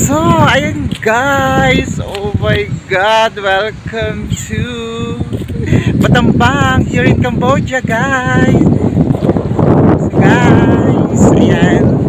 So, ayun guys. Oh my God. Welcome to Batambang here in Cambodia guys. Guys, ayan.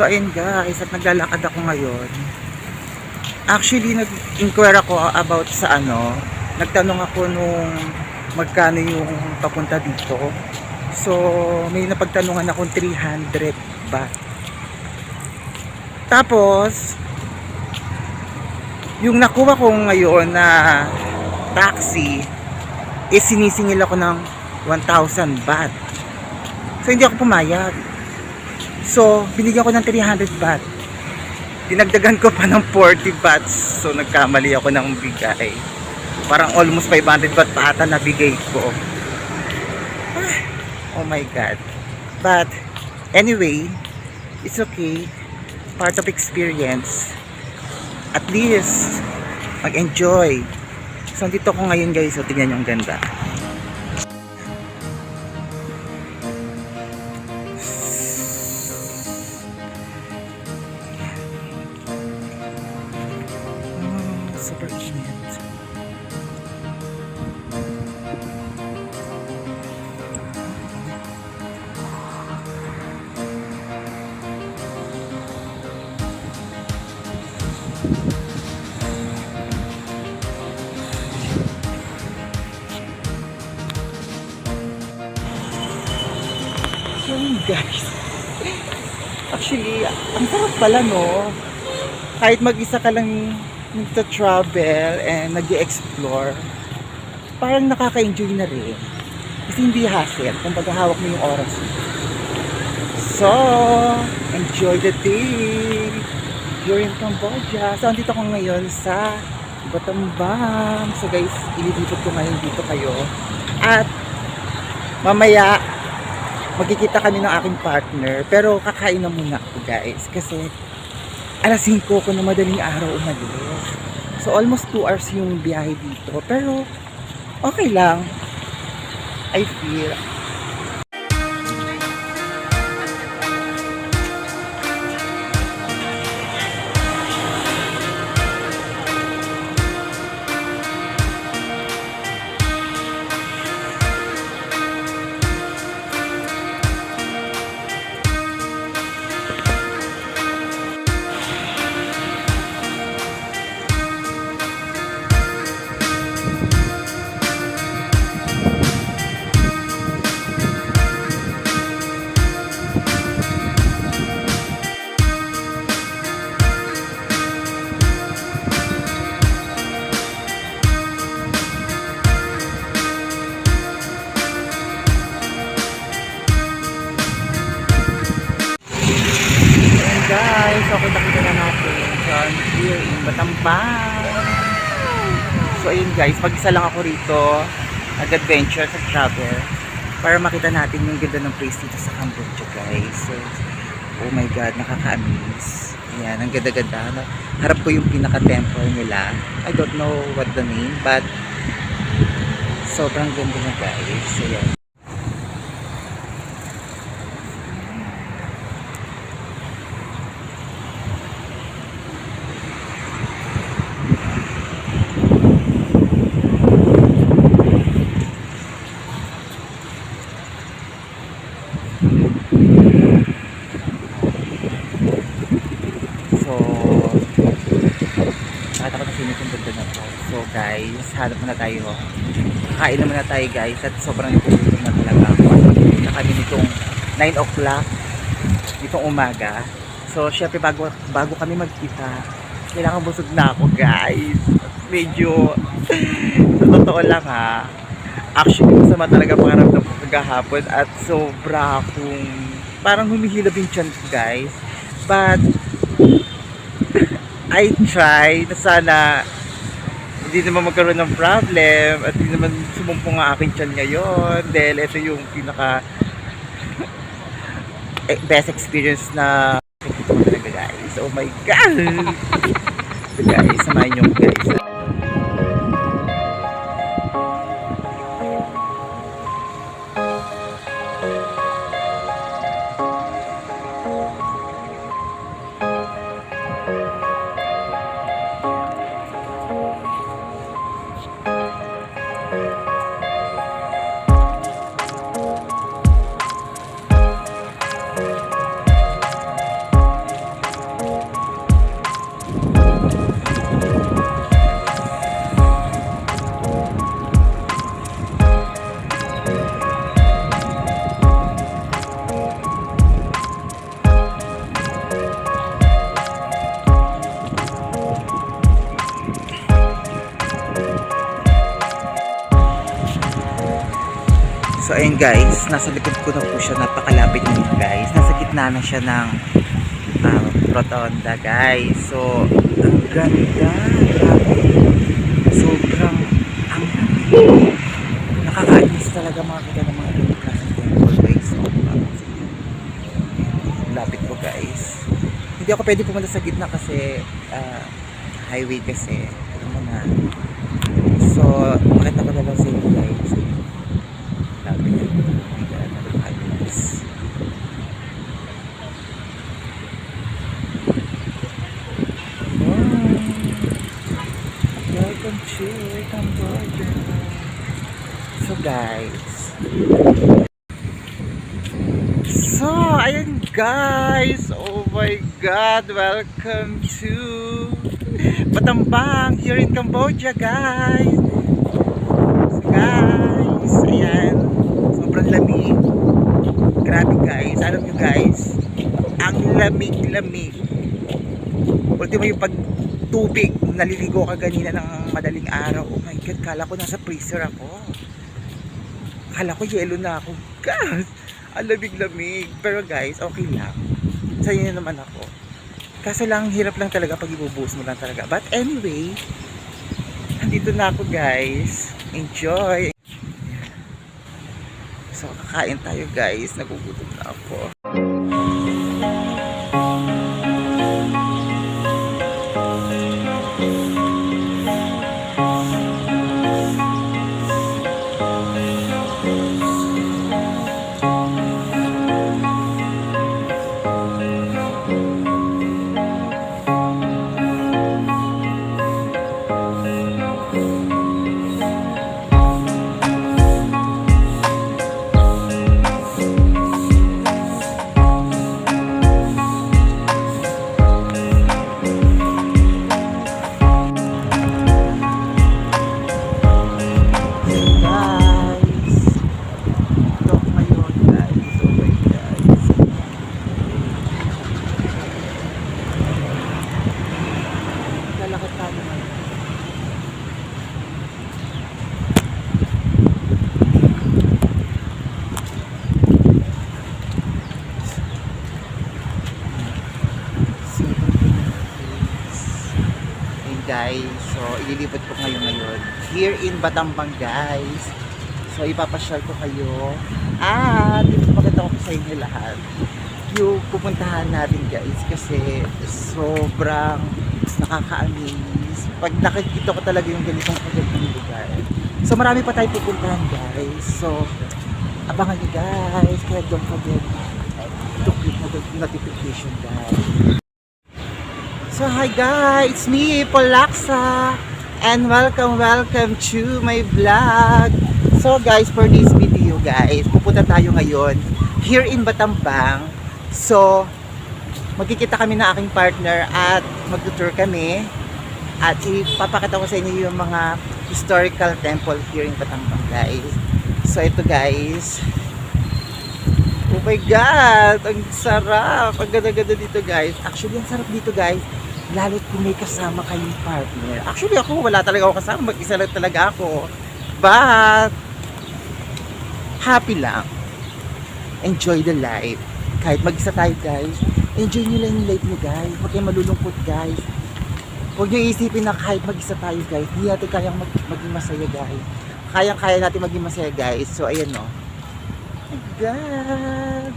So ayun guys, at naglalakad ako ngayon. Actually, nag-inquire ako about sa ano, nagtanong ako nung magkano yung papunta dito. So, may napagtanungan akong 300 baht. Tapos, yung nakuha ko ngayon na taxi, is sinisingil ako ng 1,000 baht. So, hindi ako pumayag. So, binigyan ko ng 300 baht. Dinagdagan ko pa ng 40 bahts. So, nagkamali ako ng bigay. Parang almost 500 baht pa ata nabigay ko. Ah, Oh my God. But, anyway, it's okay. Part of experience. At least, mag-enjoy. So, dito ko ngayon guys. So, tingnan nyo ang ganda. Yun guys. Actually, ang sarap pala no. Kahit mag-isa ka lang nagta-travel and nag explore parang nakaka-enjoy na rin. Kasi hindi hassle. Kumbaga hawak mo yung oras mo. So, enjoy the day. You're in Cambodia. So, andito ko ngayon sa Battambang. So guys, ililipot ko ngayon dito kayo. At mamaya, magkikita kami ng aking partner. Pero kakain na muna ako guys. Kasi alas 5 ko na madaling araw umalis. So almost 2 hours yung biyahe dito. Pero okay lang. I feel. Mag-isa lang ako rito. Nag-adventure sa travel. Para makita natin yung ganda ng place dito sa Cambodia guys. So, oh my god, nakaka-amaze. Ayan, ang ganda-ganda. Na- Harap ko yung pinaka-temple nila. I don't know what the name, but sobrang ganda na guys. Ayan. So, nakita ko na sino yung ganda na to. So guys, hanap muna tayo. Kakain na muna tayo guys at sobrang nagugutom na talaga ako. At kami nitong 9 o'clock nitong umaga. So syempre bago, bago kami magkita, kailangan busog na ako guys. Medyo, sa totoo lang ha, actually masama talaga pangaramdam ko kagahapon at sobra akong parang humihilab yung ko guys. But I try na sana hindi naman magkaroon ng problem at hindi naman sumumpong ang aking tiyan ngayon dahil ito yung pinaka eh, best experience na nakikita ko talaga guys. Oh my God! so guys, samahan nyo guys. Guys, nasa likod ko na po siya, napakalapit niyo guys. Nasa gitna na siya ng ah, rotonda guys. So, ang ganda. Sobrang ang nakakainis talaga mga kita ng mga ganito klaseng temple guys. So, lapit ko guys. Hindi ako pwede pumunta sa gitna kasi ah, highway kasi. Alam mo na. So, makita ko na lang sa inyo guys. Sabi niya, hindi ka na nakakainis. To Cambodia. So guys. So, ayun guys. Oh my God. Welcome to Batambang here in Cambodia guys. So guys, ayan. Sobrang lamig. Grabe guys. Alam nyo guys, ang lamig-lamig. Ultimo yung pag naliligo ka ganina ng madaling araw. Oh my God, kala ko nasa freezer ako. Kala ko yelo na ako. God, ang lamig-lamig. Pero guys, okay lang. Sa'yo na naman ako. Kaso lang, hirap lang talaga pag ibubuhos mo lang talaga. But anyway, andito na ako guys. Enjoy! So, kakain tayo guys. Nagugutom na ako. Here in Batambang guys. So, ipapasyal ko kayo. At, ito pakita ko sa inyo lahat. Yung pupuntahan natin guys. Kasi, sobrang nakaka-amaze. Pag nakikita ko talaga yung ganitong kagandang lugar. So, marami pa tayo pupuntahan guys. So, abangan nyo guys. Kaya don't forget to click notification guys. So hi guys, it's me Polaksa and welcome welcome to my vlog. So guys, for this video guys, pupunta tayo ngayon here in Batambang. So magkikita kami na aking partner at mag-tour kami at ipapakita ko sa inyo yung mga historical temple here in Batambang guys. So ito guys, Oh my God! Ang sarap! Ang ganda-ganda dito guys. Actually, ang sarap dito guys. Lalo't kung may kasama kayong partner. Actually ako, wala talaga ako kasama. Mag-isa lang talaga ako. But, happy lang. Enjoy the life. Kahit mag-isa tayo guys. Enjoy nyo lang yung life nyo guys. Huwag kayong malulungkot guys. Huwag nyo isipin na kahit mag-isa tayo guys. Hindi natin kayang mag- maging masaya guys. Kayang-kaya natin maging masaya guys. So, ayan no. Oh God!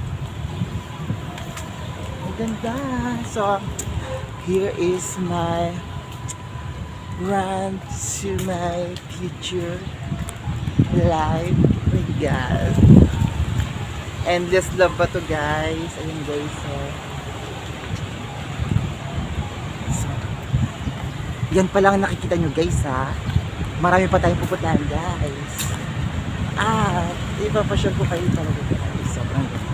Ang ganda! So, here is my run to my future life. Oh my God! Endless love ba to guys? Ayun guys, oh. So, yan pa lang ang nakikita nyo guys ha. Marami pa tayong pupuntahan guys. Ah, ipapasyal ko kayo talaga guys. Sobrang ganda.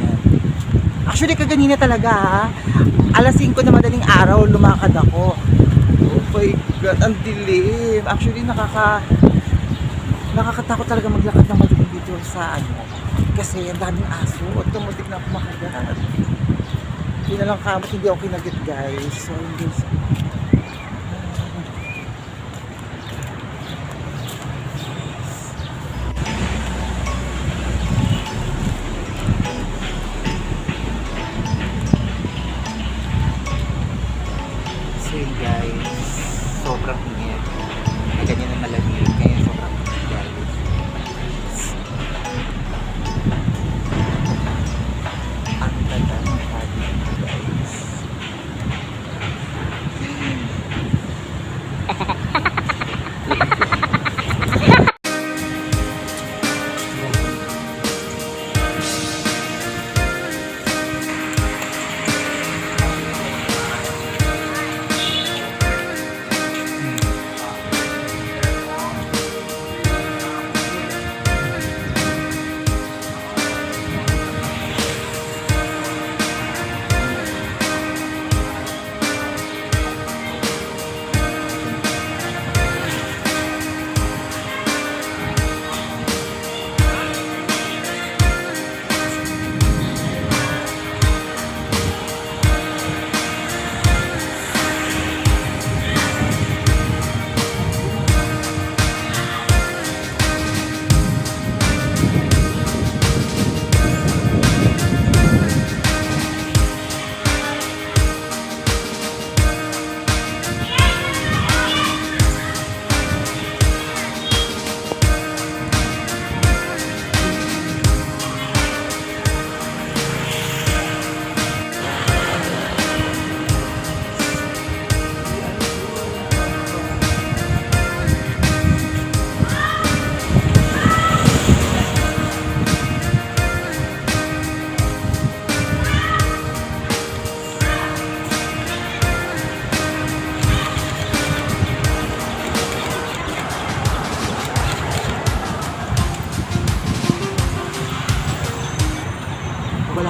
Yan. Actually, kaganina talaga ha. Alas 5 na madaling araw, lumakad ako. Oh my God, ang dilim. Actually, nakaka... Nakakatakot talaga maglakad ng madilim dito sa ano. Kasi ang daming aso. At na ako makagat. Hindi na lang kamot, hindi ako kinagat guys. So, hindi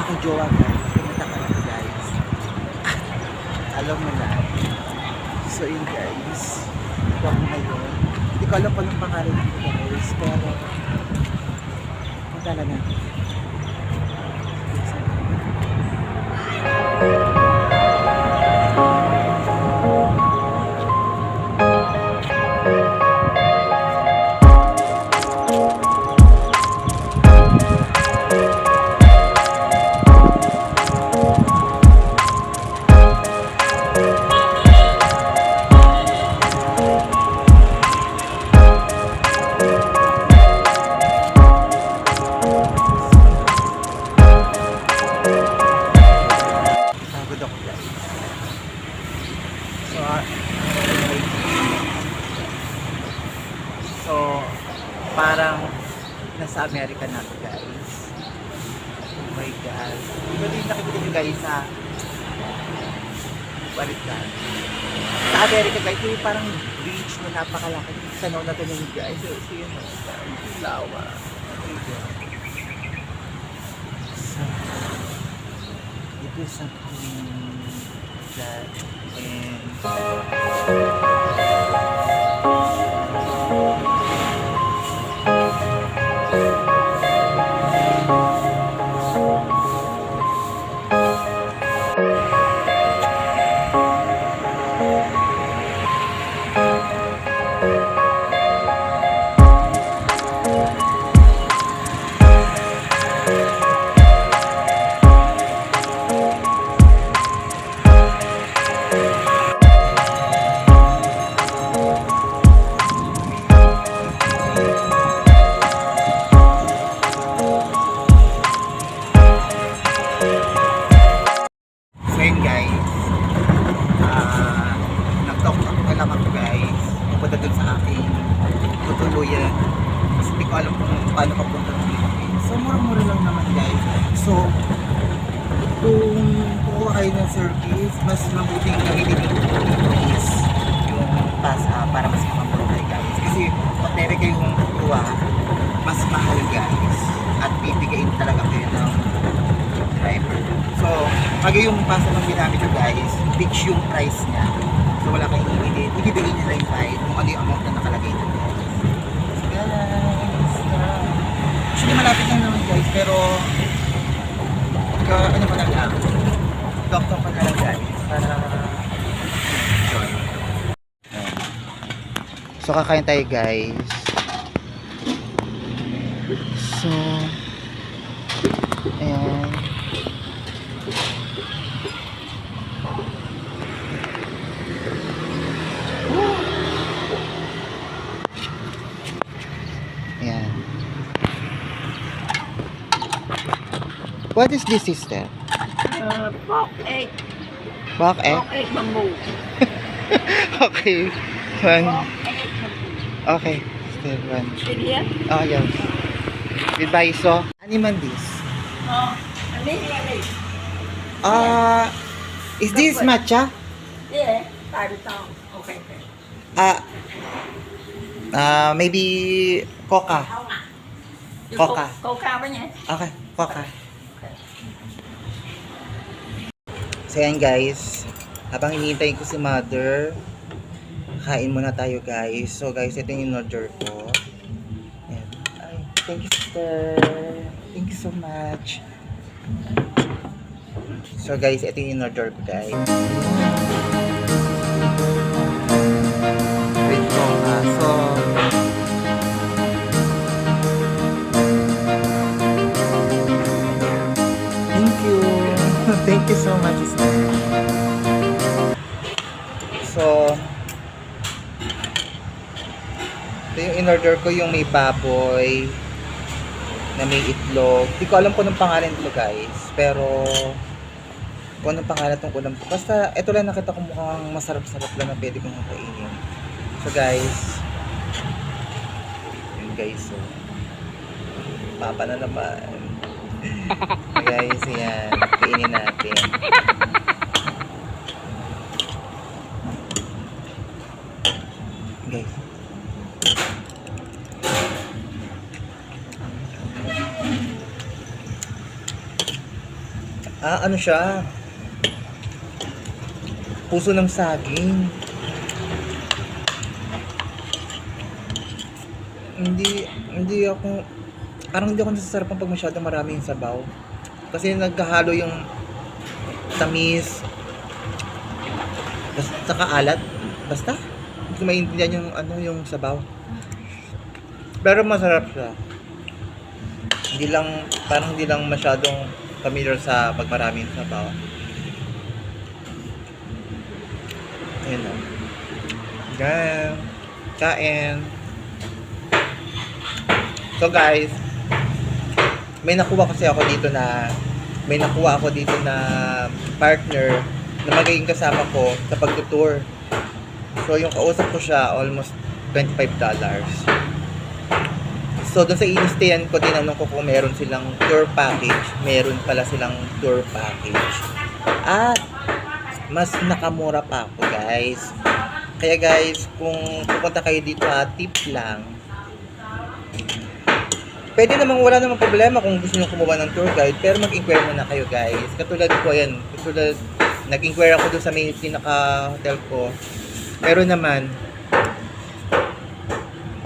wala kang jowa guys, pumunta ka na guys. alam mo na. So yun guys, ito ako ngayon. Hindi ko alam pa ng pangalan ko guys, pero punta na natin. Sa Amerika na guys. Oh my God. Diba din nakikita nyo guys sa Balik ka. Sa Amerika guys, yung parang beach na napakalaki. No na nyo guys. So, so yun. Ang lawa. So, it is something that and actually malapit lang naman guys, pero ka, ano pa lang, doctor pa na lang guys, para. So, kakain tayo guys. So. Ayan. What is this sister? Uh, pork egg, Bak eh? pork egg bamboo. okay. One. Pork egg bamboo. Okay. Still one. Did you? Oh, yes. Goodbye, so. Man this? Oh? Ah, is this matcha? Yeah. Okay, okay. Ah, ah, maybe coca. Coca. co- Coca ba niya? Okay, coca. So yan guys, habang hinihintay ko si mother, kain muna tayo guys. So guys, ito yung order ko. Ayan. Ay, thank you sister. Thank you so much. So guys, ito yung order ko guys. Thank you so much, sister. So, ito yung in-order ko yung may baboy na may itlog. Hindi ko alam kung anong pangalan nito guys. Pero, kung anong pangalan itong ulam ko. Basta, ito lang nakita ko mukhang masarap-sarap lang na pwede kong kainin. So guys, yun guys. So, papa na naman. Guys, yan. Kainin natin. Guys. Ah, ano siya? Puso ng saging. Hindi, hindi ako, parang hindi ako nasasarapan pag masyadong marami yung sabaw. Kasi nagkahalo yung tamis, basta saka alat. Basta, hindi ko maintindihan yung ano yung sabaw. Pero masarap siya. Hindi lang, parang hindi lang masyadong familiar sa pag marami yung sabaw. Ayun o. Gan. Kain. So guys, may nakuha kasi ako dito na may nakuha ako dito na partner na magiging kasama ko sa pagtutour. So yung kausap ko siya almost $25. So, doon sa inistayan ko, tinanong ko kung meron silang tour package. Meron pala silang tour package. At, mas nakamura pa ako, guys. Kaya guys, kung pupunta kayo dito ha, tip lang. Pwede namang wala namang problema kung gusto nyo kumuha ng tour guide, pero mag-inquire muna kayo guys. Katulad ko yan, katulad, nag-inquire ako doon sa may pinaka-hotel ko. Pero naman,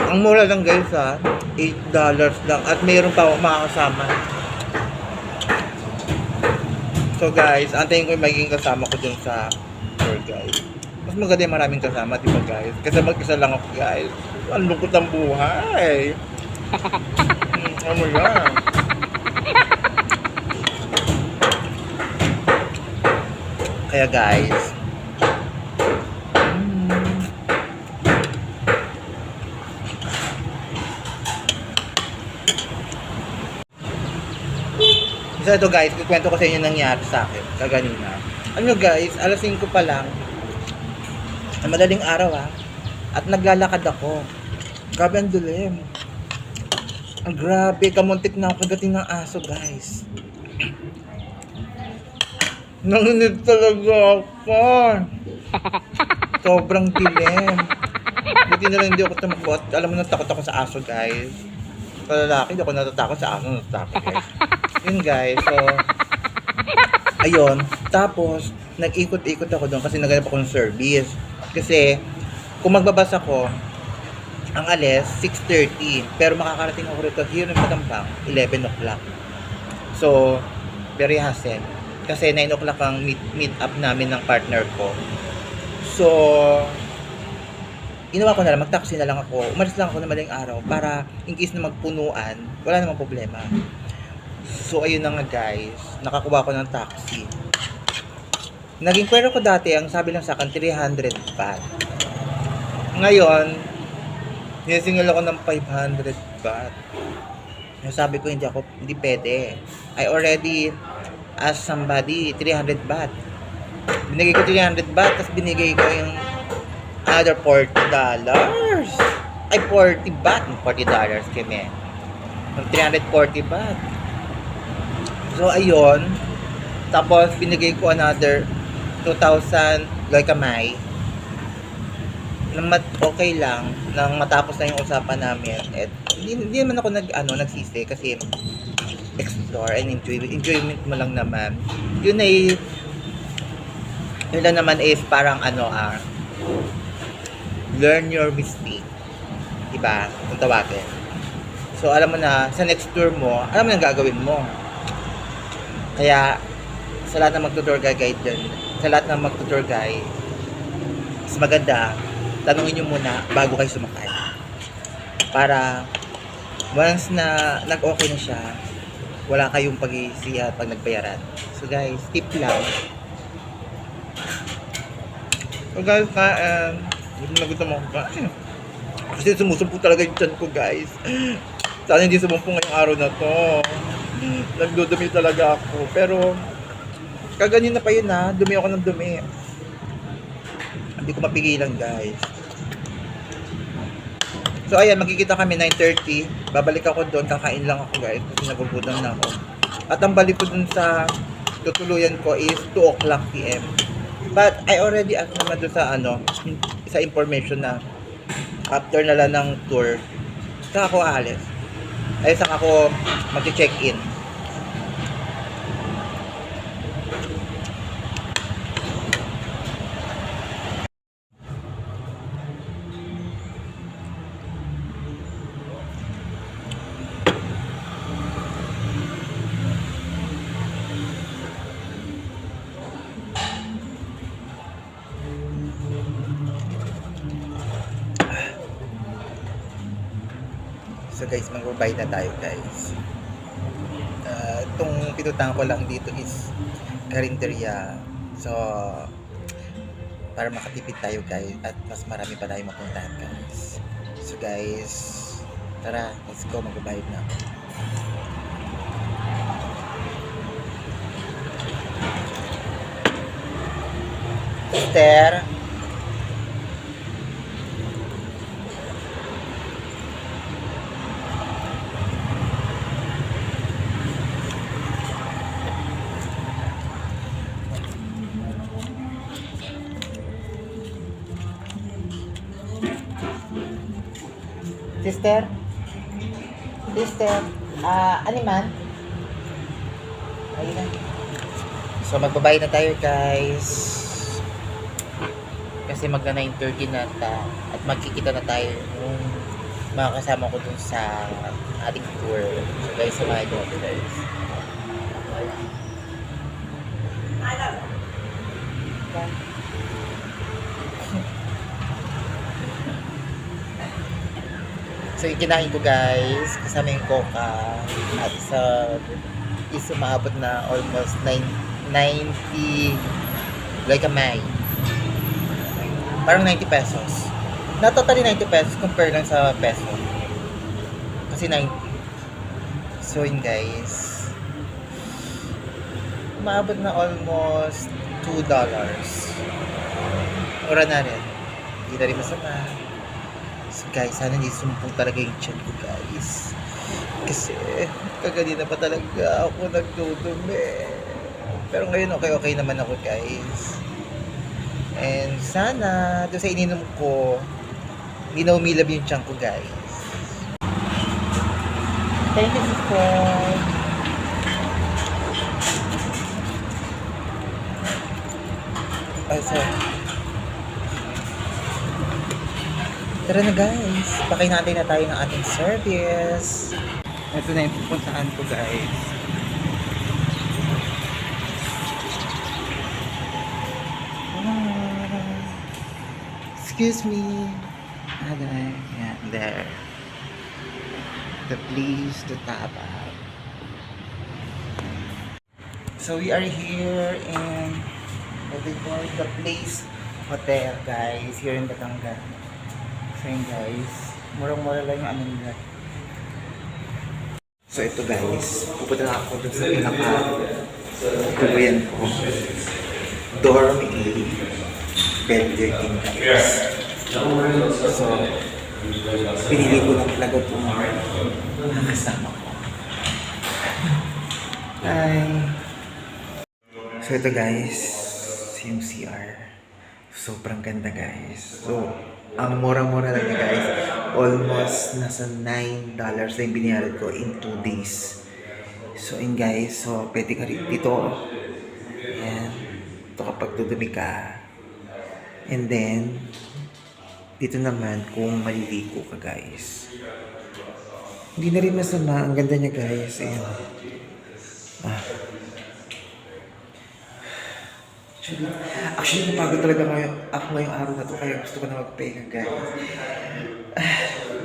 ang mura lang guys ha, $8 lang at mayroon pa ako makakasama. So guys, antayin ko yung magiging kasama ko dun sa tour guide. Mas maganda yung maraming kasama, di ba guys? Kasi mag-isa lang ako guys. Ang lungkot ng buhay. Ano yan? Kaya guys, Isa ito guys, kikwento ko sa inyo nangyari sa akin kaganina. Ano guys, alas 5 pa lang. Ang madaling araw ah. At naglalakad ako. Grabe ang dilim. Ang grabe, kamuntik na ako kagating ng aso guys. Nanginid talaga ako. Sobrang dilim. Buti na lang hindi ako tumakbo. Alam mo na takot ako sa aso guys. Sa lalaki, hindi ako natatakot sa aso. Natatakot guys. Yun guys, so... Ayun. Tapos, nag-ikot-ikot ako doon kasi naghanap ako ng service. Kasi, kung magbabas ako, ang alis, 6.30. Pero makakarating ako rito here in Matambang, 11 o'clock. So, very hassle. Kasi 9 o'clock ang meet, meet up namin ng partner ko. So, ginawa ko na lang, mag-taxi na lang ako. Umalis lang ako na maling araw para in case na magpunuan, wala namang problema. So, ayun na nga guys. Nakakuha ko ng taxi. Naging kwero ko dati, ang sabi lang sa akin, 300 baht. Ngayon, nilasingil ako ng 500 baht. Yung Sabi ko, hindi ako, hindi pwede. I already asked somebody, 300 baht. Binigay ko 300 baht, tapos binigay ko yung another 40 dollars. Ay, 40 baht. 40 dollars kami. Ng 340 baht. So, ayun. Tapos, binigay ko another 2,000 like kamay. Mat okay lang, nang matapos na yung usapan namin. At hindi, hindi naman ako nag, ano, nagsisi kasi explore and enjoy. Enjoyment mo lang naman. Yun ay, yun lang naman is parang ano ah, learn your mistake. Diba? Kung tawagin. So, alam mo na, sa next tour mo, alam mo na gagawin mo. Kaya, sa lahat ng magtutour guide dyan, sa lahat ng magtutour guide, mas maganda, tanungin nyo muna bago kayo sumakay. Para, once na nag-okay na siya, wala kayong pag-iisiya pag nagbayaran. So guys, tip lang. So guys, kain. Gutom na gutom ako kasi. Kasi sumusumpo talaga yung tiyan ko guys. Sana hindi sumumpo ngayong araw na to. Nagdudumi talaga ako. Pero, kaganyan na pa yun ha. Dumi ako ng dumi. Hindi ko mapigilan guys. So ayan, magkikita kami 9.30. Babalik ako doon, kakain lang ako guys. Kasi nagugutom na ako. At ang balik ko doon sa tutuluyan ko is 2 o'clock PM. But I already asked naman doon sa ano, sa information na after na lang ng tour, saka ako aalis. Ay, saka ako mag-check-in. So guys, mag-bye na tayo guys. Uh, itong pinutahan ko lang dito is Carinderia. So, para makatipid tayo guys at mas marami pa tayo mapuntahan guys. So guys, tara, let's go, mag-bye na ako. Sister? Sister? Ah, ano man? Ayun na. So, magbabayad na tayo, guys. Kasi magna 9.30 na ta. At magkikita na tayo yung mga kasama ko dun sa ating tour. So, guys, samahan nyo ako, guys. So, yung kinain ko guys, kasama yung coca. At sa is umabot na almost 9, 90 like a May. Parang 90 pesos. Not totally 90 pesos compare lang sa peso. Kasi 90. So yun guys. Umabot na almost 2 dollars. Mura na rin. Hindi na rin masama. So guys, sana hindi sumpong talaga yung chan ko guys. Kasi kaganina pa talaga ako nagdudumi. Pero ngayon okay-okay naman ako guys. And sana doon sa ininom ko, hindi na umilab yung chan ko guys. Thank you sister. Ay, sorry. Tara na guys, pakain natin na tayo ng ating service. Ito na yung pupuntahan ko guys. Ah, Excuse me. Ah, there. Yeah, there. The place to tap out. So we are here in what they call the place hotel guys here in Batangas. So yun guys, murang-mura lang yung ano nila. So ito guys, pupunta na ako dun sa pinaka kubuyan ko. Dorm A, bed 13 guys. So, pinili ko lang talaga itong mga kasama ko. Hi! So ito guys, yung CR. Sobrang ganda guys. So, ang mura-mura lang niya guys. Almost nasa $9 na yung binayaran ko in 2 days. So yun guys, so pwede ka rin dito. Ayan. Ito kapag dudumi ka. And then, dito naman kung maliligo ka guys. Hindi na rin masama. Ang ganda niya guys. Ayan. Ah. Actually, actually napagod talaga ngayon, ako ngayong araw na to kaya gusto ko na magpahinga guys.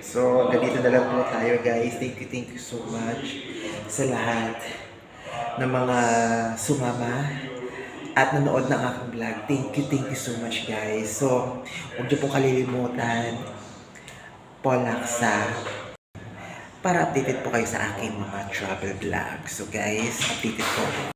So, hanggang dito na lang po tayo guys. Thank you, thank you so much sa lahat ng mga sumama at nanood ng aking vlog. Thank you, thank you so much guys. So, huwag niyo po kalilimutan Polaksa para updated po kayo sa aking mga travel vlog. So guys, updated po.